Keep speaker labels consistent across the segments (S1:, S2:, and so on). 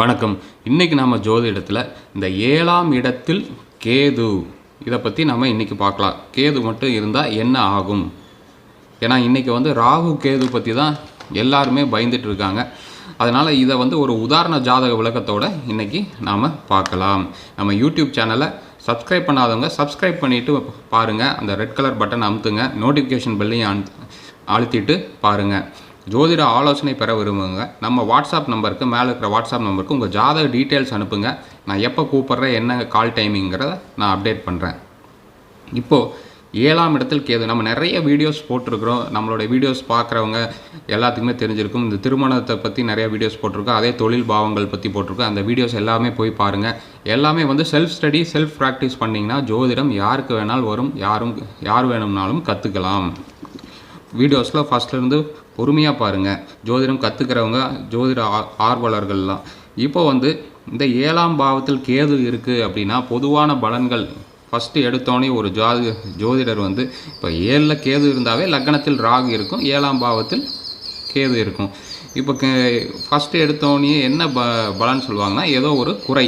S1: வணக்கம். இன்றைக்கி நம்ம ஜோதிடத்தில் இந்த ஏழாம் இடத்தில் கேது. இதை பற்றி நம்ம இன்றைக்கி பார்க்கலாம். கேது மட்டும் இருந்தால் என்ன ஆகும்? ஏன்னா இன்றைக்கி வந்து ராகு கேது பற்றி தான் எல்லாருமே பயந்துட்டு இருக்காங்க. அதனால் இதை வந்து ஒரு உதாரண ஜாதக விளக்கத்தோடு இன்றைக்கி நாம் பார்க்கலாம். நம்ம யூடியூப் சேனலை சப்ஸ்கிரைப் பண்ணாதவங்க சப்ஸ்கிரைப் பண்ணிவிட்டு பாருங்கள் அந்த ரெட் கலர் பட்டன் அமுத்துங்க. நோட்டிஃபிகேஷன் பெல்லையும் அழுத்திட்டு பாருங்கள் ஜோதிட ஆலோசனை பெற விரும்புங்க. நம்ம வாட்ஸ்அப் நம்பருக்கு மேலே இருக்கிற வாட்ஸ்அப் நம்பருக்கு உங்கள் ஜாதக டீட்டெயில்ஸ் அனுப்புங்க. நான் எப்போ கூப்பிட்றேன் என்ன கால் டைமிங்கிறத நான் அப்டேட் பண்ணுறேன் இப்போது ஏழாம் இடத்தில் கேது நம்ம நிறைய வீடியோஸ் போட்டிருக்கிறோம். நம்மளுடைய வீடியோஸ் பார்க்குறவங்க எல்லாத்துக்குமே தெரிஞ்சிருக்கும். இந்த திருமணத்தை பற்றி நிறைய வீடியோஸ் போட்டிருக்கோம். அதே தொழில் பாவங்கள் பற்றி போட்டிருக்கோம். அந்த வீடியோஸ் எல்லாமே போய் பாருங்கள் எல்லாமே வந்து செல்ஃப் ஸ்டடி செல்ஃப் ப்ராக்டிஸ் பண்ணிங்கன்னா ஜோதிடம் யாருக்கு வேணாலும் வரும். யாரும் யார் வேணும்னாலும் கற்றுக்கலாம் வீடியோஸில் ஃபஸ்ட்லேருந்து பொறுமையாக பாருங்கள் ஜோதிடம் கற்றுக்கிறவங்க ஜோதிட ஆ- ஆர்வலர்கள்லாம். இப்போ வந்து இந்த ஏழாம் பாவத்தில் கேது இருக்குது அப்படின்னா பொதுவான பலன்கள் ஃபஸ்ட்டு எடுத்தோடனே ஒரு ஜாதி ஜோதிடர் வந்து இப்போ ஏழில் கேது இருந்தாவே லக்னத்தில் ராகு இருக்கும் ஏழாம் பாவத்தில் கேது இருக்கும். இப்போ கே ஃபஸ்ட்டு எடுத்தோடனே என்ன ப பலன் சொல்லுவாங்கன்னா ஏதோ ஒரு குறை.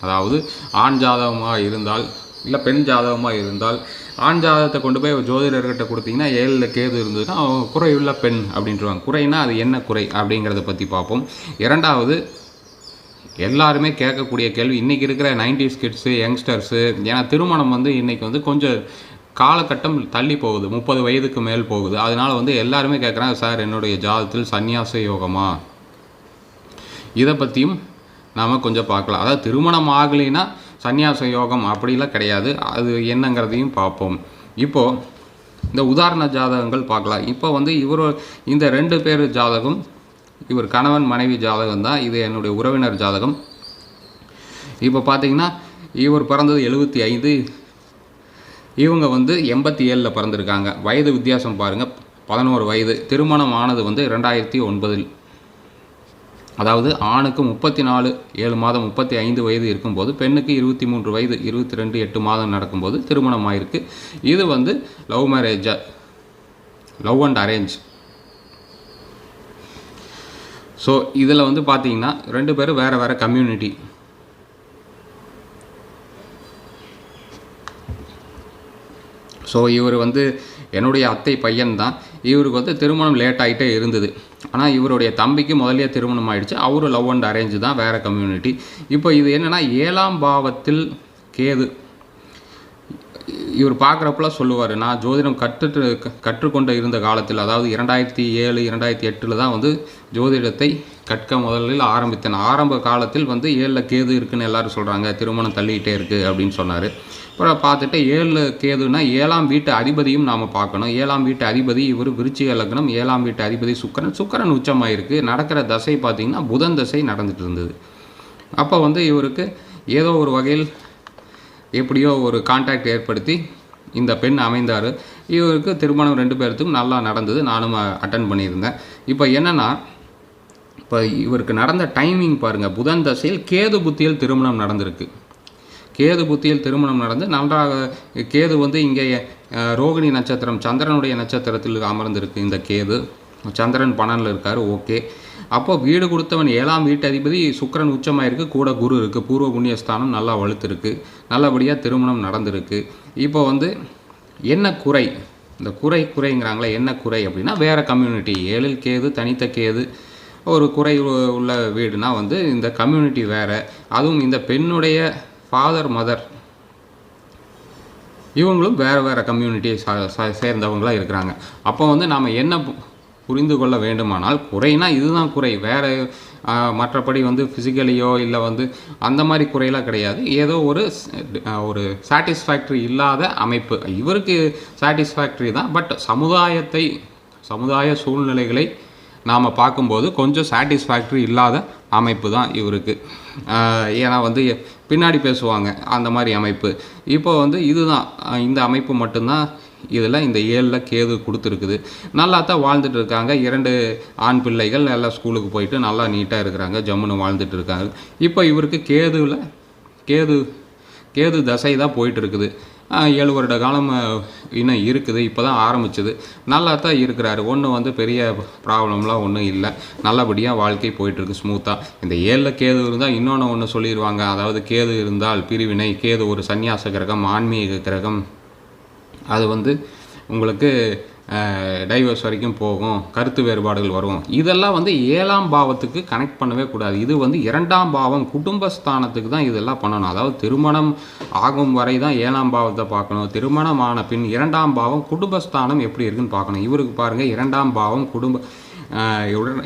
S1: அதாவது ஆண் ஜாதகமாக இருந்தால் இல்லை பெண் ஜாதகமாக இருந்தால் ஆண் ஜாதகத்தை கொண்டு போய் ஜோதிடர்கிட்ட கொடுத்தீங்கன்னா ஏழில் கேது இருந்ததுன்னா அவங்க குறையுள்ள பெண் அப்படின்றவாங்க குறைனா அது என்ன குறை அப்படிங்கிறத பற்றி பார்ப்போம். இரண்டாவது எல்லாருமே கேட்கக்கூடிய கேள்வி இன்றைக்கி இருக்கிற நைன்டிஸ் கிட்ஸு யங்ஸ்டர்ஸு ஏன்னா திருமணம் வந்து இன்றைக்கி வந்து கொஞ்சம் காலகட்டம் தள்ளி போகுது. முப்பது வயதுக்கு மேல் போகுது. அதனால் வந்து எல்லாருமே கேட்குறாங்க சார் என்னுடைய ஜாதத்தில் சன்னியாச யோகமா? இதை பற்றியும் நாம் கொஞ்சம் பார்க்கலாம். அதாவது திருமணம் ஆகலைன்னா சந்நியாச யோகம் அப்படிலாம் கிடையாது. அது என்னங்கிறதையும் பார்ப்போம். இப்போது இந்த உதாரண ஜாதகங்கள் பார்க்கலாம். இப்போ வந்து இவர் இந்த ரெண்டு பேர் ஜாதகம் இவர் கணவன் மனைவி ஜாதகம் தான். இது என்னுடைய உறவினர் ஜாதகம். இப்போ பார்த்தீங்கன்னா இவர் பிறந்தது எழுபத்தி ஐந்து இவங்க வந்து எண்பத்தி ஏழில் பிறந்திருக்காங்க. வயது வித்தியாசம் பாருங்கள் பதினோரு வயது. திருமணம் ஆனது வந்து ரெண்டாயிரத்தி ஒன்பதில். அதாவது ஆணுக்கு முப்பத்தி நாலு ஏழு மாதம் முப்பத்தி ஐந்து வயது இருக்கும்போது பெண்ணுக்கு இருபத்தி மூன்று வயது இருபத்தி ரெண்டு எட்டு மாதம் நடக்கும்போது திருமணம் ஆயிருக்கு இது வந்து லவ் மேரேஜா லவ் அண்ட் அரேஞ்ச். ஸோ இதில் வந்து பார்த்தீங்கன்னா ரெண்டு பேரும் வேறு வேறு கம்யூனிட்டி. ஸோ இவர் வந்து என்னுடைய அத்தை பையன் தான் இவருக்கு வந்து திருமணம் லேட் ஆகிட்டே இருந்தது. ஆனால் இவருடைய தம்பிக்கு முதல்லயே திருமணம் ஆகிடுச்சு அவரும் லவ் அண்ட் அரேஞ்சு தான் வேறு கம்யூனிட்டி இப்போ இது என்னென்னா ஏழாம் பாவத்தில் கேது இவர் பார்க்குறப்பெல்லாம் சொல்லுவார் நான் ஜோதிடம் கற்றுட்டு க- கற்றுக்கொண்டு இருந்த காலத்தில் அதாவது இரண்டாயிரத்தி ஏழு இரண்டாயிரத்தி எட்டில் தான் வந்து ஜோதிடத்தை கற்க முதலில் ஆரம்பித்தேன். ஆரம்ப காலத்தில் வந்து ஏழில் கேது இருக்குன்னு எல்லாரும் சொல்கிறாங்க திருமணம் தள்ளிக்கிட்டே இருக்குது அப்படின்னு சொன்னார். அப்புறம் பார்த்துட்டு ஏழு கேதுனா ஏழாம் வீட்டு அதிபதியும் நாம் பார்க்கணும். ஏழாம் வீட்டு அதிபதி இவர் விருச்சிக லக்னம் ஏழாம் வீட்டு அதிபதி சுக்கரன். சுக்கரன் இருக்குது நடக்கிற தசை பார்த்திங்கன்னா புதன் தசை நடந்துட்டு இருந்தது. அப்போ வந்து இவருக்கு ஏதோ ஒரு வகையில் எப்படியோ ஒரு கான்டாக்ட் ஏற்படுத்தி இந்த பெண் அமைந்தார். இவருக்கு திருமணம் ரெண்டு பேர்த்துக்கும் நல்லா நடந்தது. நானும் அட்டன் பண்ணியிருந்தேன். இப்போ என்னென்னா இப்போ இவருக்கு நடந்த டைமிங் பாருங்கள் புதன் தசையில் கேது புத்தியில் திருமணம் நடந்திருக்கு. கேது புத்தியில் திருமணம் நடந்து நன்றாக கேது வந்து இங்கே ரோகிணி நட்சத்திரம் சந்திரனுடைய நட்சத்திரத்தில் அமர்ந்திருக்கு இந்த கேது. சந்திரன் பன்னெண்டில் இருக்கார் ஓகே. அப்போ வீடு கொடுத்தவன் ஏழாம் வீட்டு அதிபதி சுக்கிரன் உச்சமாயிருக்கு கூட குரு இருக்குது பூர்வ புண்ணியஸ்தானம் நல்லா வலுத்திருக்கு நல்லபடியாக திருமணம் நடந்திருக்கு. இப்போ வந்து என்ன குறை? இந்த குறை குறைங்கிறாங்களே என்ன குறை அப்படின்னா வேறு கம்யூனிட்டி ஏழில் கேது தனித்த கேது ஒரு குறை உள்ள வீடுனா வந்து இந்த கம்யூனிட்டி வேறு. அதுவும் இந்த பெண்ணுடைய ஃபாதர் மதர் இவங்களும் வேறு வேறு கம்யூனிட்டியை சேர்ந்தவங்களாக இருக்கிறாங்க. அப்போ வந்து நாம் என்ன பு- புரிந்து கொள்ள வேண்டுமானால் குறைனா இதுதான் குறை. வேறு மற்றபடி வந்து ஃபிசிக்கலியோ இல்லை வந்து அந்த மாதிரி குறையெல்லாம் கிடையாது. ஏதோ ஒரு ஒரு சாட்டிஸ்ஃபேக்ட்ரி இல்லாத அமைப்பு. இவருக்கு சாட்டிஸ்ஃபேக்ட்ரி தான். பட் சமுதாயத்தை சமுதாய சூழ்நிலைகளை நாம் பார்க்கும்போது கொஞ்சம் சாட்டிஸ்ஃபேக்ட்ரி இல்லாத அமைப்பு தான் இவருக்கு. ஏன்னா வந்து பின்னாடி பேசுவாங்க அந்த மாதிரி அமைப்பு. இப்போ வந்து இதுதான். இந்த அமைப்பு மட்டும்தான் இதில் இந்த ஏழில் கேது கொடுத்துருக்குது. நல்லா தான் வாழ்ந்துட்டு இருக்காங்க. இரண்டு ஆண் பிள்ளைகள் எல்லாம் ஸ்கூலுக்கு போயிட்டு நல்லா நீட்டாக இருக்கிறாங்க. ஜம்முன்னு வாழ்ந்துட்டு இருக்காங்க. இப்போ இவருக்கு கேதுவில் கேது கேது தசை தான் போயிட்டு இருக்குது. ஏழு வருட காலம் இன்னும் இருக்குது இப்போ தான் ஆரம்பிச்சது. நல்லா தான் இருக்கிறாரு. ஒன்றும் வந்து பெரிய ப்ராப்ளம்லாம் ஒன்றும் இல்லை. நல்லபடியாக வாழ்க்கை போயிட்டுருக்கு ஸ்மூத்தாக இந்த ஏழில் கேது இருந்தால் இன்னொன்று ஒன்று சொல்லிடுவாங்க அதாவது கேது இருந்தால் பிரிவினை கேது ஒரு சன்னியாச கிரகம் ஆன்மீக கிரகம். அது வந்து உங்களுக்கு டைவர்ஸ் வரைக்கும் போகும் கருத்து வேறுபாடுகள் வரும். இதெல்லாம் வந்து ஏழாம் பாவத்துக்கு கனெக்ட் பண்ணவே கூடாது. இது வந்து இரண்டாம் பாவம் குடும்பஸ்தானத்துக்கு தான் இதெல்லாம் பண்ணணும். அதாவது திருமணம் ஆகும் வரை தான் ஏழாம் பாவத்தை பார்க்கணும். திருமணம் ஆன பின் இரண்டாம் பாவம் குடும்பஸ்தானம் எப்படி இருக்குன்னு பார்க்கணும். இவருக்கு பாருங்கள் இரண்டாம் பாவம் குடும்ப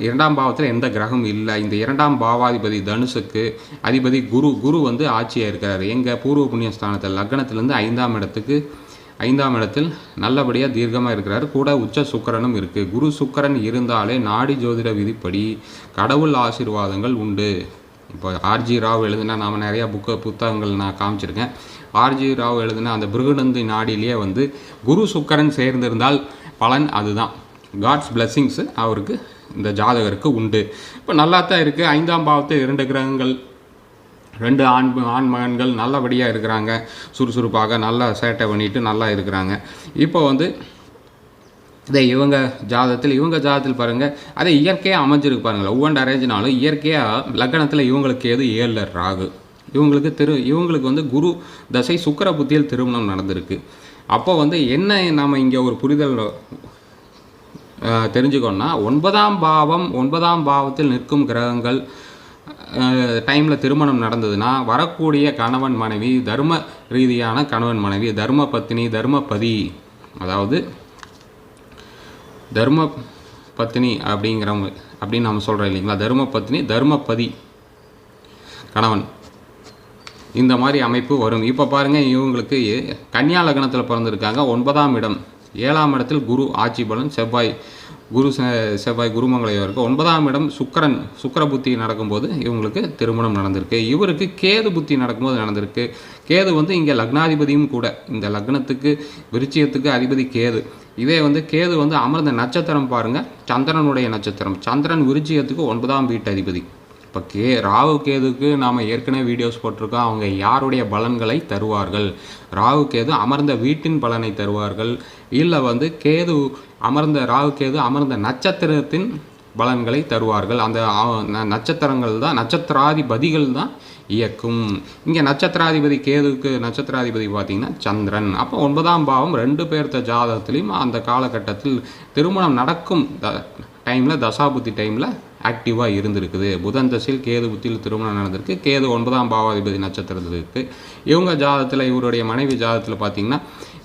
S1: இரண்டாம் பாவத்தில் எந்த கிரகம் இல்லை. இந்த இரண்டாம் பாவாதிபதி தனுசுக்கு அதிபதி குரு குரு வந்து ஆட்சியாக இருக்கிறார். எங்கள் பூர்வ புண்ணிய ஸ்தானத்தில் லக்னத்திலேருந்து ஐந்தாம் இடத்துக்கு ஐந்தாம் இடத்தில் நல்லபடியாக தீர்க்கமாக இருக்கிறார். கூட உச்ச சுக்கரனும் இருக்குது குரு சுக்கரன் இருந்தாலே நாடி ஜோதிட விதிப்படி கடவுள் ஆசீர்வாதங்கள் உண்டு. இப்போ ஆர்ஜி ராவ் எழுதுனா நாம் நிறையா புக்கு புத்தகங்கள் நான் காமிச்சிருக்கேன். ஆர்ஜி ராவ் எழுதின அந்த பிருகுநந்தி நாடிலேயே வந்து குரு சுக்கரன் சேர்ந்திருந்தால் பலன் அதுதான். காட்ஸ் blessings அவருக்கு இந்த ஜாதகருக்கு உண்டு. இப்போ நல்லா தான் இருக்குது ஐந்தாம் பாவத்தை இரண்டு கிரகங்கள் ரெண்டு ஆண் ஆண் மகன்கள் நல்லபடியாக இருக்கிறாங்க. சுறுசுறுப்பாக நல்லா சேட்டை பண்ணிட்டு நல்லா இருக்கிறாங்க. இப்போ வந்து இதே இவங்க ஜாதகத்தில் இவங்க ஜாதகத்தில் பாருங்கள் அதே இயற்கையாக அமைஞ்சிருக்கு பாருங்கள் ஒவ்வொன்று அரேஞ்சினாலும் இயற்கையாக லக்னத்தில் இவங்களுக்கு எது ஏழில் ராகு. இவங்களுக்கு திரு இவங்களுக்கு வந்து குரு தசை சுக்கிர புத்தியில் திருமணம் நடந்திருக்கு. அப்போ வந்து என்ன நம்ம இங்கே ஒரு புரிதல் தெரிஞ்சுக்கோன்னா தெரிஞ்சுக்கணும்னா ஒன்பதாம் பாவம் ஒன்பதாம் பாவத்தில் நிற்கும் கிரகங்கள் டைமில் திருமணம் நடந்ததுன்னா வரக்கூடிய கணவன் மனைவி தர்ம ரீதியான கணவன் மனைவி தர்ம பத்தினி தர்மபதி அதாவது தர்ம பத்தினி அப்படிங்கிறவங்க அப்படின்னு நம்ம சொல்கிறோம் இல்லைங்களா? தர்ம பத்தினி தர்மபதி கணவன். இந்த மாதிரி அமைப்பு வரும். இப்போ பாருங்கள் இவங்களுக்கு கன்னியா லக்னத்தில் பிறந்திருக்காங்க. ஒன்பதாம் இடம். ஏழாம் இடத்தில் குரு ஆட்சி பலன் செவ்வாய். குரு செவ்வாய் குருமங்களையோ இருக்குது ஒன்பதாம் இடம் சுக்கரன். சுக்கர புத்தி நடக்கும்போது இவங்களுக்கு திருமணம் நடந்திருக்கு. இவருக்கு கேது புத்தி நடக்கும்போது நடந்திருக்கு. கேது வந்து இங்கே லக்னாதிபதியும் கூட. இந்த லக்னத்துக்கு விருச்சியத்துக்கு அதிபதி கேது. இதே வந்து கேது வந்து அமர்ந்த நட்சத்திரம் பாருங்கள் சந்திரனுடைய நட்சத்திரம். சந்திரன் விருச்சியத்துக்கு ஒன்பதாம் வீட்டு அதிபதி. இப்போ கே ராகு கேதுக்கு நாம் ஏற்கனவே வீடியோஸ் போட்டிருக்கோம். அவங்க யாருடைய பலன்களை தருவார்கள்? ராகு கேது அமர்ந்த வீட்டின் பலனை தருவார்கள். இல்லை வந்து கேது அமர்ந்த ராகு கேது அமர்ந்த நட்சத்திரத்தின் பலன்களை தருவார்கள். அந்த ந- நட்சத்திரங்கள் தான் நட்சத்திராதிபதிகள் தான் இயக்கும். இங்கே நட்சத்திராதிபதி கேதுக்கு நட்சத்திராதிபதி பார்த்திங்கன்னா சந்திரன். அப்போ ஒன்பதாம் பாவம் ரெண்டு பேர்த்த ஜாதகத்துலேயும் அந்த காலகட்டத்தில் திருமணம் நடக்கும் டைமில் தசாபுத்தி டைமில் ஆக்டிவாக இருந்திருக்குது. புதன் தசையில் கேது புத்தியில் திருமணம் நடந்திருக்கு. கேது ஒன்பதாம் பாவாதிபதி நட்சத்திரத்தில் இருக்குது இவங்க ஜாதத்தில் இவருடைய மனைவி ஜாதத்தில் பார்த்திங்கன்னா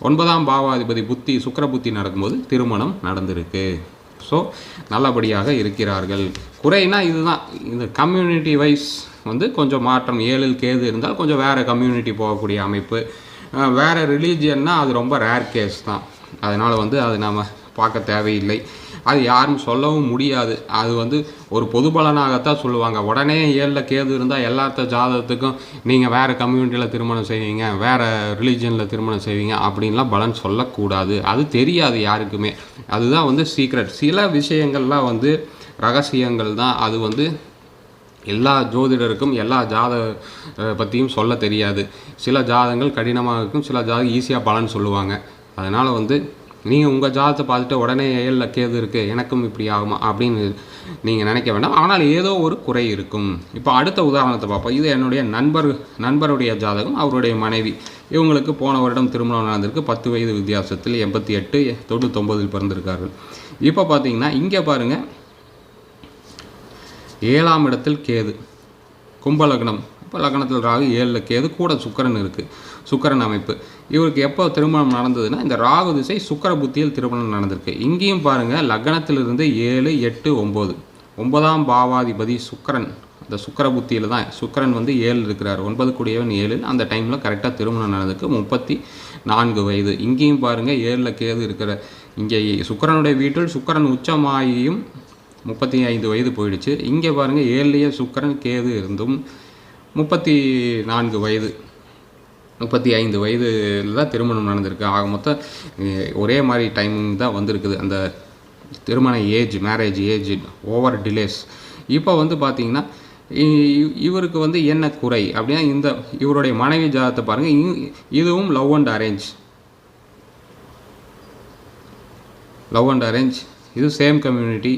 S1: ஒன்பதாம் பாவாதிபதி புத்தி சுக்கர புத்தி நடக்கும்போது திருமணம் நடந்திருக்கு. ஸோ நல்லபடியாக இருக்கிறார்கள். குறைனா இதுதான். இந்த கம்யூனிட்டி வைஸ் வந்து கொஞ்சம் மாற்றம். ஏழில் கேது இருந்தால் கொஞ்சம் வேறு கம்யூனிட்டி போகக்கூடிய அமைப்பு. வேறு ரிலீஜியன்னா அது ரொம்ப ரேர் கேஸ் தான். அதனால் வந்து அது நாம் பார்க்க தேவையில்லை. அது யாரும் சொல்லவும் முடியாது. அது வந்து ஒரு பொது பலனாகத்தான் சொல்லுவாங்க. உடனே ஏழில் கேது இருந்தால் எல்லாத்த ஜாதகத்துக்கும் நீங்கள் வேறு கம்யூனிட்டியில் திருமணம் செய்வீங்க வேறு ரிலீஜனில் திருமணம் செய்வீங்க அப்படின்லாம் பலன் சொல்லக்கூடாது. அது தெரியாது யாருக்குமே. அதுதான் வந்து சீக்ரெட் சில விஷயங்கள்லாம் வந்து ரகசியங்கள் தான். அது வந்து எல்லா ஜோதிடருக்கும் எல்லா ஜாதக பற்றியும் சொல்ல தெரியாது. சில ஜாதகங்கள் கடினமாக இருக்கும் சில ஜாதகம் ஈஸியாக பலன் சொல்லுவாங்க. அதனால் வந்து நீங்கள் உங்கள் ஜாதத்தை பார்த்துட்டு உடனே ஏழில் கேது இருக்குது எனக்கும் இப்படி ஆகுமா அப்படின்னு நீங்கள் நினைக்க வேண்டாம். ஆனால் ஏதோ ஒரு குறை இருக்கும். இப்போ அடுத்த உதாரணத்தை பார்ப்போம். இது என்னுடைய நண்பர் நண்பருடைய ஜாதகம் அவருடைய மனைவி. இவங்களுக்கு போன வருடம் திருமணம் நடந்திருக்கு. பத்து வயது வித்தியாசத்தில் எண்பத்தி எட்டு தொண்ணூத்தொம்பதில் பிறந்திருக்கார்கள். இப்போ பார்த்தீங்கன்னா இங்கே பாருங்கள் ஏழாம் இடத்தில் கேது. கும்பலக்னம் இப்போ லக்னத்தில் ராகு ஏழில் கேது. கூட சுக்கரன் இருக்குது சுக்கரன் அமைப்பு. இவருக்கு எப்போ திருமணம் நடந்ததுன்னா இந்த ராகு திசை சுக்கர புத்தியில் திருமணம் நடந்திருக்கு. இங்கேயும் பாருங்கள் லக்னத்திலிருந்து ஏழு எட்டு ஒம்பது ஒன்பதாம் பாவாதிபதி சுக்கரன். அந்த சுக்கிர புத்தியில் தான் சுக்கரன் வந்து ஏழு இருக்கிறார். ஒன்பது கூடியவன் ஏழில் அந்த டைமில் கரெக்டாக திருமணம் நடந்திருக்கு. முப்பத்தி நான்கு வயது. இங்கேயும் பாருங்கள் ஏழில் கேது இருக்கிற இங்கே சுக்கரனுடைய வீட்டில் சுக்கரன் உச்சமாகியும் முப்பத்தி ஐந்து வயது போயிடுச்சு. இங்கே பாருங்கள் ஏழுலேயே சுக்கரன் கேது இருந்தும் முப்பத்தி நான்கு வயது. முப்பத்தி ஐந்து வயதில் தான் திருமணம் நடந்திருக்கு. ஆக மொத்தம் ஒரே மாதிரி டைமிங் தான் வந்திருக்குது. அந்த திருமண age marriage age over delays இப்போ வந்து பார்த்தீங்கன்னா இ- இவருக்கு வந்து என்ன குறை அப்படின்னா இந்த இவருடைய மனைவி ஜாதகத்தை பாருங்கள் இதுவும் love and arrange love and arrange இது சேம் கம்யூனிட்டி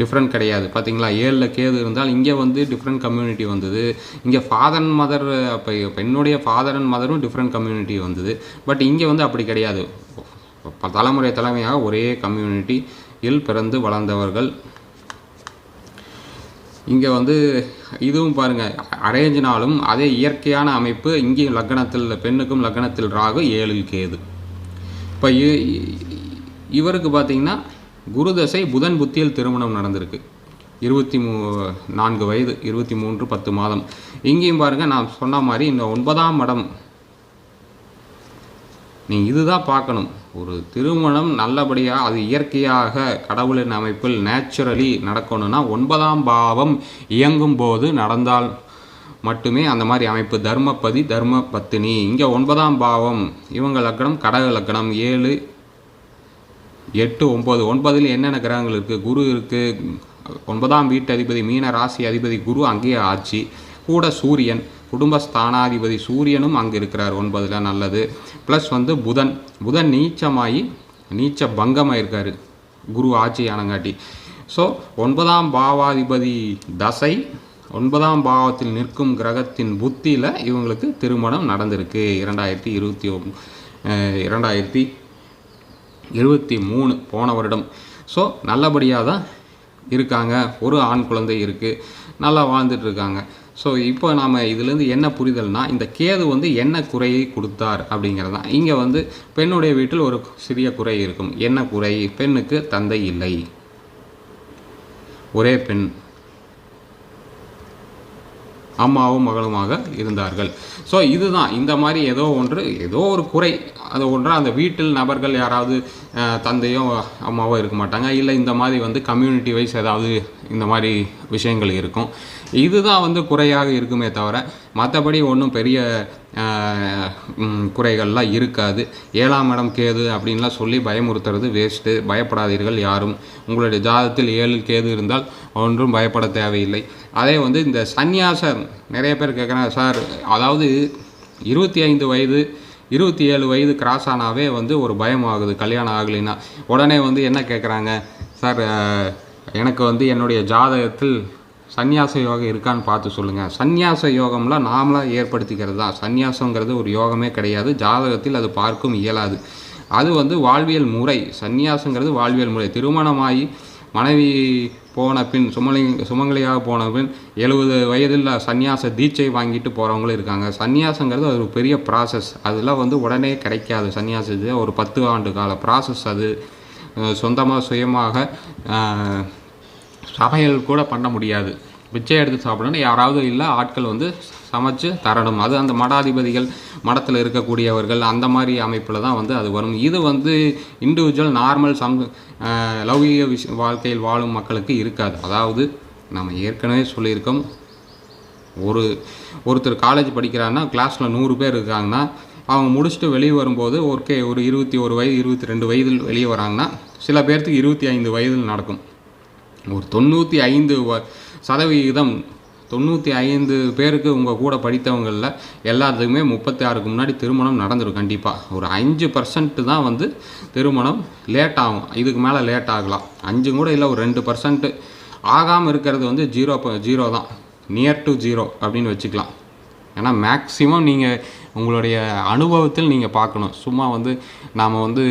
S1: டிஃப்ரெண்ட் கிடையாது. பார்த்தீங்களா ஏழில் கேது இருந்தால் இங்கே வந்து டிஃப்ரெண்ட் கம்யூனிட்டி வந்தது. இங்கே ஃபாதர் அண்ட் மதர் இப்போ பெண்ணுடைய ஃபாதர் அண்ட் மதரும் டிஃப்ரெண்ட் கம்யூனிட்டி வந்தது. பட் இங்கே வந்து அப்படி கிடையாது. தலைமுறை தலைமையாக ஒரே கம்யூனிட்டியில் பிறந்து வளர்ந்தவர்கள். இங்கே வந்து இதுவும் பாருங்கள் அரேஞ்சினாலும் அதே இயற்கையான அமைப்பு இங்கேயும் லக்னத்தில் பெண்ணுக்கும் லக்னத்தில் ராகு ஏழில் கேது. இப்போ இவருக்கு பார்த்தீங்கன்னா குருதசை புதன் புத்தியில் திருமணம் நடந்திருக்கு. இருபத்தி மூ நான்கு வயது இருபத்தி மூன்று பத்து மாதம். இங்கேயும் பாருங்கள் நான் சொன்ன மாதிரி இந்த ஒன்பதாம் இடம். நீ இதுதான் பார்க்கணும். ஒரு திருமணம் நல்லபடியாக அது இயற்கையாக கடவுளின் அமைப்பில் நேச்சுரலி நடக்கணும்னா ஒன்பதாம் பாவம் இயங்கும் போது நடந்தால் மட்டுமே அந்த மாதிரி அமைப்பு. தர்மபதி தர்ம பத்தினி இங்கே ஒன்பதாம் பாவம். இவங்க லக்கணம் கடக லக்கணம் ஏழு எட்டு ஒம்பது ஒன்பதில் என்னென்ன கிரகங்கள் இருக்குது குரு இருக்குது ஒன்பதாம் வீட்டு அதிபதி மீன ராசி அதிபதி குரு அங்கேயே ஆட்சி. கூட சூரியன் குடும்பஸ்தானாதிபதி சூரியனும் அங்கே இருக்கிறார். ஒன்பதில் நல்லது. ப்ளஸ் வந்து புதன். புதன் நீச்சமாகி நீச்ச பங்கமாயிருக்காரு. குரு ஆட்சி ஆனங்காட்டி. ஸோ ஒன்பதாம் பாவாதிபதி தசை ஒன்பதாம் பாவத்தில் நிற்கும் கிரகத்தின் புத்தியில் இவங்களுக்கு திருமணம் நடந்திருக்கு. இரண்டாயிரத்தி இருபத்தி ஒன் இரண்டாயிரத்தி இருபத்தி மூணு போன வருடம். ஸோ நல்லபடியாக தான் இருக்காங்க. ஒரு ஆண் குழந்தை இருக்குது நல்லா வாழ்ந்துட்டுருக்காங்க. ஸோ இப்போ நாம் இதுலேருந்து என்ன புரிதல்னா இந்த கேது வந்து என்ன குறையை கொடுத்தார் அப்படிங்கிறது தான். இங்கே வந்து பெண்ணுடைய வீட்டில் ஒரு சிறிய குறை இருக்கும். என்ன குறை? பெண்ணுக்கு தந்தை இல்லை. ஒரே பெண். அம்மாவும் மகளுமாக இருந்தார்கள். ஸோ இதுதான். இந்த மாதிரி ஏதோ ஒன்று ஏதோ ஒரு குறை. அது ஒன்று அந்த வீட்டில் நபர்கள் யாராவது தந்தையோ அம்மாவோ இருக்க மாட்டாங்க. இல்லை இந்த மாதிரி வந்து கம்யூனிட்டி வைஸ் ஏதாவது இந்த மாதிரி விஷயங்கள் இருக்கும். இதுதான் வந்து குறையாக இருக்குமே தவிர மற்றபடி ஒன்றும் பெரிய குறைகள்லாம் இருக்காது. ஏழாம் இடம் கேது அப்படின்லாம் சொல்லி பயமுறுத்துறது வேஸ்ட்டு பயப்படாதீர்கள் யாரும். உங்களுடைய ஜாதகத்தில் ஏழு கேது இருந்தால் ஒன்றும் பயப்பட தேவையில்லை. அதே வந்து இந்த சந்நியாசம் நிறைய பேர் கேட்குறாங்க சார் அதாவது இருபத்தி ஐந்து வயது இருபத்தி ஏழு வயது கிராஸ் ஆனாவே வந்து ஒரு பயம் ஆகுது கல்யாணம் ஆகலைன்னா. உடனே வந்து என்ன கேட்குறாங்க சார் எனக்கு வந்து என்னுடைய ஜாதகத்தில் சந்நியாச யோகம் இருக்கான்னு பார்த்து சொல்லுங்கள் சந்நியாச யோகம்லாம் நாமளாக ஏற்படுத்திக்கிறது? தான் சந்நியாசங்கிறது ஒரு யோகமே கிடையாது. ஜாதகத்தில் அது பார்க்கும் இயலாது. அது வந்து வாழ்வியல் முறை. சந்நியாசங்கிறது வாழ்வியல் முறை. திருமணமாகி மனைவி போன பின் சுமலிங் சுமங்கலியாக போன பின் எழுபது வயதில் சந்நியாச தீட்சை வாங்கிட்டு போகிறவங்களும் இருக்காங்க. சந்நியாசங்கிறது அது ஒரு பெரிய ப்ராசஸ் அதெல்லாம் வந்து உடனே கிடைக்காது. சந்நியாசத்து ஒரு பத்து ஆண்டு கால ப்ராசஸ் அது. சொந்தமாக சுயமாக சமையல் கூட பண்ண முடியாது. பிச்சை எடுத்து சாப்பிடணும் யாராவது இல்லை ஆட்கள் வந்து சமைச்சு தரணும். அது அந்த மடாதிபதிகள் மடத்தில் இருக்கக்கூடியவர்கள் அந்த மாதிரி அமைப்பில் தான் வந்து அது வரும். இது வந்து இண்டிவிஜுவல் நார்மல் சம் லௌகிக விஷ வாழ்க்கையில் வாழும் மக்களுக்கு இருக்காது. அதாவது நம்ம ஏற்கனவே சொல்லியிருக்கோம் ஒரு ஒருத்தர் காலேஜ் படிக்கிறான்னா கிளாஸில் நூறு பேர் இருக்காங்கன்னா அவங்க முடிச்சுட்டு வெளியே வரும்போது ஓகே ஒரு இருபத்தி ஒரு வயது இருபத்தி ரெண்டு வயதில் வெளியே வராங்கன்னா சில பேர்த்துக்கு இருபத்தி ஐந்து வயதில் நடக்கும். ஒரு தொண்ணூற்றி ஐந்து வ- சதவிகிதம் தொண்ணூற்றி ஐந்து பேருக்கு உங்கள் கூட படித்தவங்களில் எல்லாத்துக்குமே முப்பத்தி ஆறுக்கு முன்னாடி திருமணம் நடந்துடும் கண்டிப்பாக ஒரு அஞ்சு பர்சன்ட்டு தான் வந்து திருமணம் லேட் ஆகும். இதுக்கு மேலே லேட் ஆகலாம். அஞ்சு கூட இல்லை ஒரு ரெண்டு பர்சன்ட்டு ஆகாமல் இருக்கிறது வந்து ஜீரோ ஜீரோ தான். நியர் டு ஜீரோ அப்படின்னு வச்சுக்கலாம். ஏன்னா மேக்ஸிமம் நீங்கள் உங்களுடைய அனுபவத்தில் நீங்கள் பார்க்கணும். சும்மா வந்து நாம் வந்து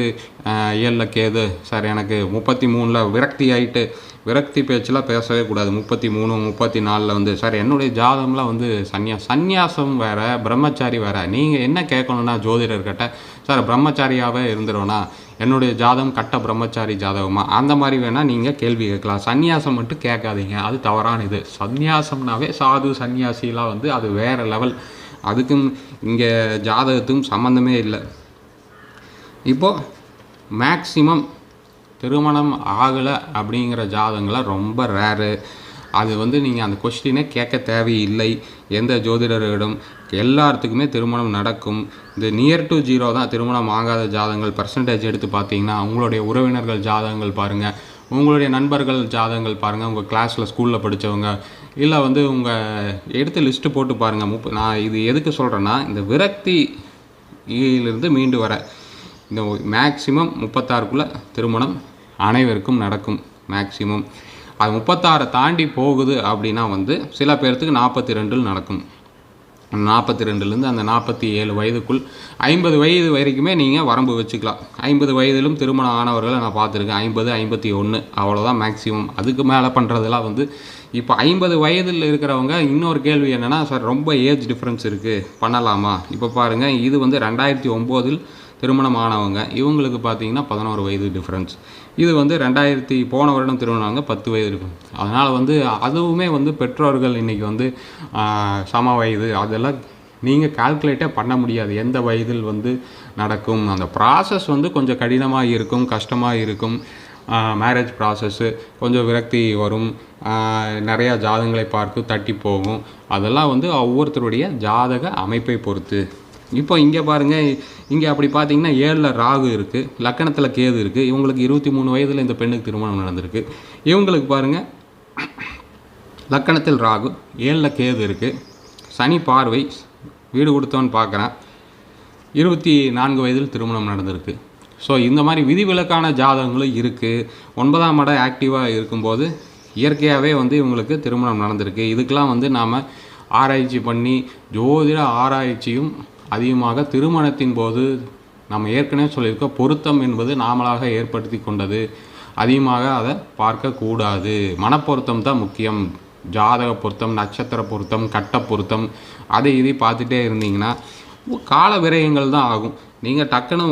S1: ஏழில் கேது சார் எனக்கு முப்பத்தி மூணில் விரக்தி ஆகிட்டு விரக்தி பேச்செலாம் பேசவே கூடாது. முப்பத்தி மூணு முப்பத்தி நாலில் வந்து சார் என்னுடைய ஜாதம்லாம் வந்து சன்னியா சந்நியாசம் வேறு பிரம்மச்சாரி வேறு. நீங்கள் என்ன கேட்கணுன்னா ஜோதிடர்கிட்ட சார் பிரம்மச்சாரியாகவே இருந்துருவேனா? என்னுடைய ஜாதகம் கட்ட பிரம்மச்சாரி ஜாதகமா? அந்த மாதிரி வேணால் நீங்கள் கேள்வி கேட்கலாம். சந்நியாசம் மட்டும் கேட்காதீங்க. அது தவறான இது சந்நியாசம்னாவே சாது சன்னியாசிலாம் வந்து அது வேறு லெவல். அதுக்கும் இங்கே ஜாதகத்துக்கும் சம்மந்தமே இல்லை. இப்போது மேக்ஸிமம் திருமணம் ஆகலை அப்படிங்கிற ஜாதகங்களை ரொம்ப ரேரு அது வந்து நீங்கள் அந்த கொஸ்டினே கேட்க தேவையில்லை. எந்த ஜோதிடரிடம் எல்லாத்துக்குமே திருமணம் நடக்கும். இந்த நியர் டு ஜீரோ தான் திருமணம் ஆகாத ஜாதகங்கள் பர்சன்டேஜ் எடுத்து பார்த்தீங்கன்னா உங்களுடைய உறவினர்கள் ஜாதகங்கள் பாருங்கள் உங்களுடைய நண்பர்கள் ஜாதகங்கள் பாருங்கள் உங்கள் கிளாஸில் ஸ்கூலில் படித்தவங்க இல்லை வந்து உங்கள் எடுத்து லிஸ்ட்டு போட்டு பாருங்கள் முப்ப நான் இது எதுக்கு சொல்கிறேன்னா இந்த விரக்தி இருந்து மீண்டு வர இந்த மேக்சிமம் முப்பத்தாறுக்குள்ளே திருமணம் அனைவருக்கும் நடக்கும். மேக்சிமம் அது முப்பத்தாறை தாண்டி போகுது அப்படின்னா வந்து சில பேர்த்துக்கு நாற்பத்தி ரெண்டில் நடக்கும். நாற்பத்தி ரெண்டுலேருந்து அந்த நாற்பத்தி ஏழு வயதுக்குள் ஐம்பது வயது வரைக்குமே நீங்கள் வரம்பு வச்சுக்கலாம். ஐம்பது வயதிலும் திருமணம் ஆனவர்களை நான் பார்த்துருக்கேன். ஐம்பது ஐம்பத்தி ஒன்று அவ்வளோதான் மேக்ஸிமம் அதுக்கு மேலே பண்ணுறதெல்லாம் வந்து இப்போ ஐம்பது வயதில் இருக்கிறவங்க இன்னொரு கேள்வி என்னென்னா சார் ரொம்ப ஏஜ் டிஃப்ரென்ஸ் இருக்குது பண்ணலாமா? இப்போ பாருங்கள் இது வந்து ரெண்டாயிரத்தி ஒம்போதில் திருமணம் ஆனவங்க இவங்களுக்கு பார்த்தீங்கன்னா பதினோரு வயது டிஃப்ரென்ஸ். இது வந்து ரெண்டாயிரத்தி போன வருடம் திருமணம் பத்து வயது இருக்கும் அதனால் வந்து அதுவுமே வந்து பெற்றோர்கள் இன்றைக்கி வந்து சம வயது அதெல்லாம் நீங்கள் கால்குலேட்டே பண்ண முடியாது. எந்த வயதில் வந்து நடக்கும் அந்த ப்ராசஸ் வந்து கொஞ்சம் கடினமாக இருக்கும் கஷ்டமாக இருக்கும். மேரேஜ் ப்ராசஸ்ஸு கொஞ்சம் விரக்தி வரும். நிறையா ஜாதகங்களை பார்த்து தட்டி போகும். அதெல்லாம் வந்து ஒவ்வொருத்தருடைய ஜாதக அமைப்பை பொறுத்து. இப்போ இங்கே பாருங்கள் இங்கே அப்படி பார்த்தீங்கன்னா ஏழில் ராகு இருக்குது லக்கணத்தில் கேது இருக்குது இவங்களுக்கு இருபத்தி மூணு வயதில் இந்த பெண்ணுக்கு திருமணம் நடந்திருக்கு. இவங்களுக்கு பாருங்கள் லக்கணத்தில் ராகு ஏழில் கேது இருக்குது சனி பார்வை வீடு கொடுத்தவன் பார்க்குறேன் இருபத்தி நான்கு வயதில் திருமணம் நடந்திருக்கு. ஸோ இந்த மாதிரி விதிவிலக்கான ஜாதகங்களும் இருக்குது ஒன்பதாம் இடம் ஆக்டிவாக இருக்கும்போது இயற்கையாகவே வந்து இவங்களுக்கு திருமணம் நடந்திருக்கு. இதுக்கெலாம் வந்து நாம் ஆராய்ச்சி பண்ணி ஜோதிட ஆராய்ச்சியும் அதிகமாக திருமணத்தின் போது நம்ம ஏற்கனவே சொல்லியிருக்கோம் பொருத்தம் என்பது நாமளாக ஏற்படுத்தி கொண்டது. அதிகமாக அதை பார்க்கக்கூடாது மனப்பொருத்தம் தான் முக்கியம். ஜாதக பொருத்தம் நட்சத்திர பொருத்தம் கட்ட பொருத்தம் அதை இதை பார்த்துட்டே இருந்தீங்கன்னா கால விரயங்கள் தான் ஆகும். நீங்கள் டக்குன்னு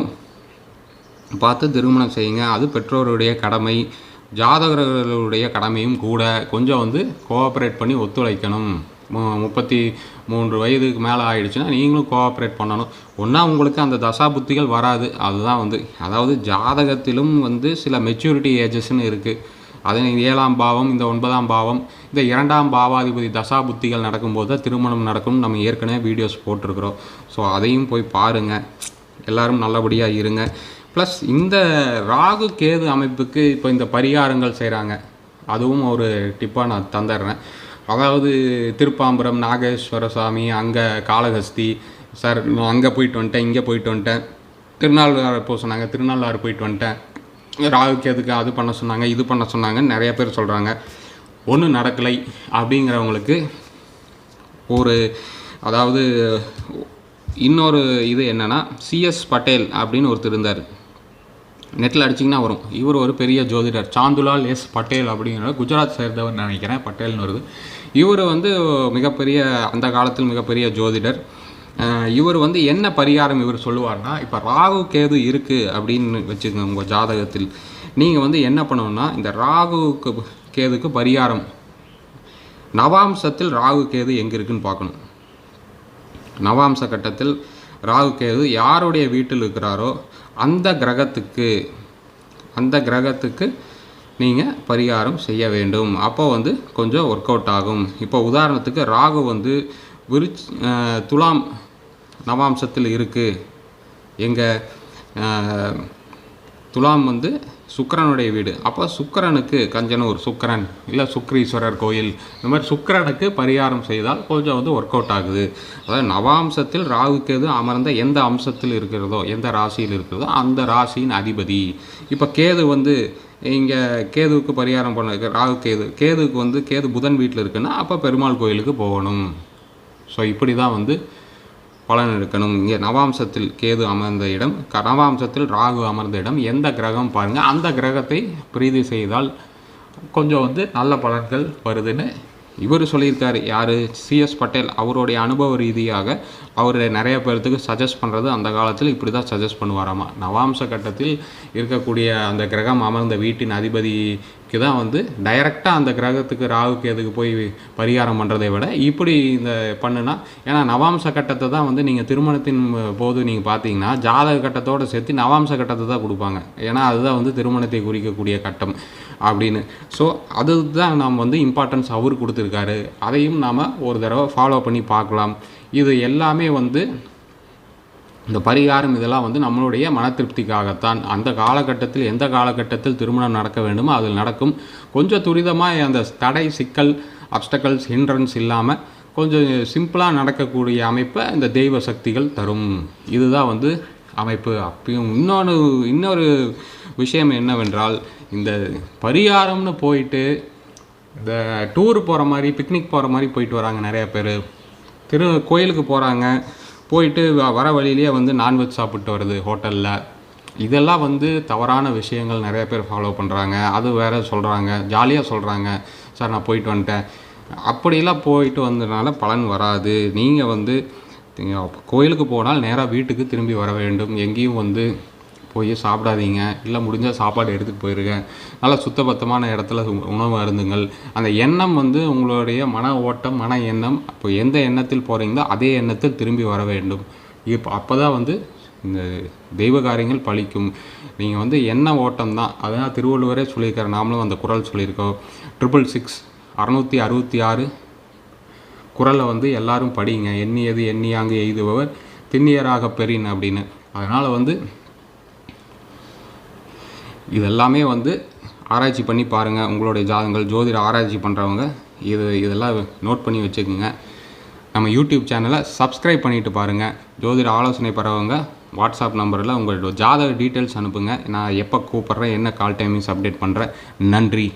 S1: பார்த்து திருமணம் செய்யுங்க. அது பெற்றோருடைய கடமை. ஜாதகர்களுடைய கடமையும் கூட கொஞ்சம் வந்து கோஆப்ரேட் பண்ணி ஒத்துழைக்கணும். மு- முப்பத்தி மூன்று வயதுக்கு மேலே ஆயிடுச்சுன்னா நீங்களும் கோஆப்ரேட் பண்ணணும். ஒன்றா உங்களுக்கு அந்த தசா புத்திகள் வராது. அதுதான் வந்து. அதாவது ஜாதகத்திலும் வந்து சில மெச்சூரிட்டி ஏஜஸ்ன்னு இருக்குது அது ஏழாம் பாவம் இந்த ஒன்பதாம் பாவம் இந்த இரண்டாம் பாவாதிபதி தசா புத்திகள் நடக்கும்போது தான் திருமணம் நடக்கும்னு நம்ம ஏற்கனவே வீடியோஸ் போட்டிருக்கிறோம். ஸோ அதையும் போய் பாருங்கள் எல்லோரும் நல்லபடியாக இருங்க. ப்ளஸ் இந்த ராகு கேது அமைப்புக்கு இப்போ இந்த பரிகாரங்கள் செய்கிறாங்க அதுவும் ஒரு டிப்பாக நான் தந்துடுறேன் அதாவது திருப்பாம்பரம் நாகேஸ்வர சாமி அங்கே காளஹஸ்தி சார் நான் அங்கே போயிட்டு வந்துட்டேன் இங்கே போயிட்டு வந்துட்டேன். திருநாள்ளாறு போக சொன்னாங்க திருநாள்ளாறு போயிட்டு வந்துட்டேன். ராகு கேதுக்கு அது பண்ண சொன்னாங்க இது பண்ண சொன்னாங்கன்னு நிறைய பேர் சொல்கிறாங்க ஒன்றும் நடக்கலை அப்படிங்கிறவங்களுக்கு ஒரு அதாவது இன்னொரு இது என்னென்னா சிஎஸ் பட்டேல் அப்படின்னு ஒருத்தர் இருந்தார். நெட்டில் அடிச்சிங்கன்னா வரும். இவர் ஒரு பெரிய ஜோதிடர். சாந்துலால் எஸ் பட்டேல் அப்படிங்கிற குஜராத் சேர்ந்தவர் நினைக்கிறேன் பட்டேல்னு வருது. இவர் வந்து மிகப்பெரிய அந்த காலத்தில் மிகப்பெரிய ஜோதிடர். இவர் வந்து என்ன பரிகாரம் இவர் சொல்லுவார்னா இப்போ ராகு கேது இருக்குது அப்படின்னு வச்சுக்கோங்க உங்கள் ஜாதகத்தில். நீங்கள் வந்து என்ன பண்ணணும்னா இந்த ராகுக்கு கேதுக்கு பரிகாரம். நவாம்சத்தில் ராகு கேது எங்கே இருக்குன்னு பார்க்கணும். நவாம்ச கட்டத்தில் ராகு கேது யாருடைய வீட்டில் இருக்கிறாரோ அந்த கிரகத்துக்கு அந்த கிரகத்துக்கு நீங்கள் பரிகாரம் செய்ய வேண்டும். அப்போ வந்து கொஞ்சம் ஒர்க் அவுட் ஆகும். இப்போ உதாரணத்துக்கு ராகு வந்து விருச் துலாம் நவாம்சத்தில் இருக்குது எங்கள் துலாம் வந்து சுக்கரனுடைய வீடு. அப்போ சுக்கரனுக்கு கஞ்சனூர் சுக்கரன் இல்லை சுக்ரீஸ்வரர் கோயில். இந்த மாதிரி சுக்கரனுக்கு பரிகாரம் செய்தால் கொஞ்சம் வந்து ஒர்க் அவுட் ஆகுது. அதாவது நவாம்சத்தில் ராகு கேது அமர்ந்த எந்த அம்சத்தில் இருக்கிறதோ எந்த ராசியில் இருக்கிறதோ அந்த ராசியின் அதிபதி. இப்போ கேது வந்து இங்கே கேதுவுக்கு பரிகாரம் பண்ண ராகு கேது கேதுவுக்கு வந்து கேது புதன் வீட்டில் இருக்குன்னா அப்போ பெருமாள் கோயிலுக்கு போகணும். ஸோ இப்படி தான் வந்து பலன் இருக்கணும் இங்கே நவாம்சத்தில் கேது அமர்ந்த இடம் க- நவாம்சத்தில் ராகு அமர்ந்த இடம். எந்த கிரகம் பாருங்கள் அந்த கிரகத்தை பிரீதி செய்தால் கொஞ்சம் வந்து நல்ல பலன்கள் வருதுன்னு இவர் சொல்லியிருக்காரு. யார்? சிஎஸ் பட்டேல். அவருடைய அனுபவ ரீதியாக அவர் நிறைய பேர்த்துக்கு சஜஸ்ட் பண்ணுறது அந்த காலத்தில் இப்படி தான் சஜஸ்ட் பண்ணுவாராமா? நவாம்ச கட்டத்தில் இருக்கக்கூடிய அந்த கிரகம் அமர்ந்த வீட்டின் அதிபதி தான் வந்து டைரெக்டாக அந்த கிரகத்துக்கு ராகு கேதுக்கு போய் பரிகாரம் பண்ணுறதை விட இப்படி இந்த பண்ணுனா ஏன்னா நவாம்ச கட்டத்தை தான் வந்து நீங்கள் திருமணத்தின் போது நீங்கள் பார்த்தீங்கன்னா ஜாதக கட்டத்தோடு சேர்த்து நவாம்ச கட்டத்தை தான் கொடுப்பாங்க. ஏன்னா அதுதான் வந்து திருமணத்தை குறிக்கக்கூடிய கட்டம் அப்படின்னு. ஸோ அதுதான் நாம் வந்து இம்பார்ட்டன்ஸ் அவர் கொடுத்துருக்காரு. அதையும் நாம் ஒரு தடவை ஃபாலோ பண்ணி பார்க்கலாம். இது எல்லாமே வந்து இந்த பரிகாரம் இதெல்லாம் வந்து நம்மளுடைய மன திருப்திக்காகத்தான் அந்த காலகட்டத்தில் எந்த காலகட்டத்தில் திருமணம் நடக்க வேண்டுமோ அதில் நடக்கும். கொஞ்சம் துரிதமாக அந்த தடை சிக்கல் அப்டக்கல்ஸ் ஹிண்ட்ரன்ஸ் இல்லாமல் கொஞ்சம் சிம்பிளாக நடக்கக்கூடிய அமைப்பை இந்த தெய்வ சக்திகள் தரும். இதுதான் வந்து அமைப்பு. அப்பயும் இன்னொன்று இன்னொரு விஷயம் என்னவென்றால் இந்த பரிகாரம்னு போயிட்டு இந்த டூர் போகிற மாதிரி பிக்னிக் போகிற மாதிரி போயிட்டு வராங்க நிறைய பேர். திரு கோயிலுக்கு போகிறாங்க போயிட்டு வ- வர வழியிலேயே வந்து நான்வெஜ் சாப்பிட்டு வருது ஹோட்டலில். இதெல்லாம் வந்து தவறான விஷயங்கள் நிறைய பேர் ஃபாலோ பண்ணுறாங்க அது வேறு சொல்கிறாங்க ஜாலியாக சொல்கிறாங்க சார் நான் போயிட்டு வந்துட்டேன். அப்படிலாம் போயிட்டு வந்ததுனால பலன் வராது. நீங்கள் வந்து கோயிலுக்கு போனால் நேராக வீட்டுக்கு திரும்பி வர வேண்டும். எங்கேயும் வந்து போய் சாப்பிடாதீங்க. இல்லை முடிஞ்சால் சாப்பாடு எடுத்துகிட்டு போயிருக்கேன் நல்லா சுத்தபத்தமான இடத்துல உணவு அருந்துங்கள். அந்த எண்ணம் வந்து உங்களுடைய மன ஓட்டம் மன எண்ணம் இப்போ எந்த எண்ணத்தில் போகிறீங்களோ அதே எண்ணத்தில் திரும்பி வர வேண்டும். இப்போ அப்போ தான் வந்து இந்த தெய்வ காரியங்கள் பலிக்கும் நீங்கள் வந்து எண்ண ஓட்டம் தான். அதான் திருவள்ளுவரே சொல்லியிருக்காரு. நாமளும் அந்த குறள் சொல்லியிருக்கோம். ட்ரிபிள் சிக்ஸ் அறநூற்றி அறுபத்தி ஆறு. குறளை வந்து எல்லாரும் படிங்க. எண்ணியது எண்ணியாங்கு எய்துபவர் திண்ணியராக பெறின் அப்படின்னு. அதனால் வந்து இதெல்லாமே வந்து ஆராய்ச்சி பண்ணி பாருங்கள் உங்களுடைய ஜாதகங்கள் ஜோதிட ஆராய்ச்சி பண்ணுறவங்க இது இதெல்லாம் நோட் பண்ணி வச்சுக்கோங்க. நம்ம யூடியூப் சேனலை சப்ஸ்கிரைப் பண்ணிட்டு பாருங்கள் ஜோதிட ஆலோசனை பெறவங்க வாட்ஸ்அப் நம்பரில் உங்களோட ஜாதக டீட்டெயில்ஸ் அனுப்புங்க. நான் எப்போ கூப்பிட்றேன் என்ன கால் டைமிங்ஸ் அப்டேட் பண்ணுறேன் நன்றி.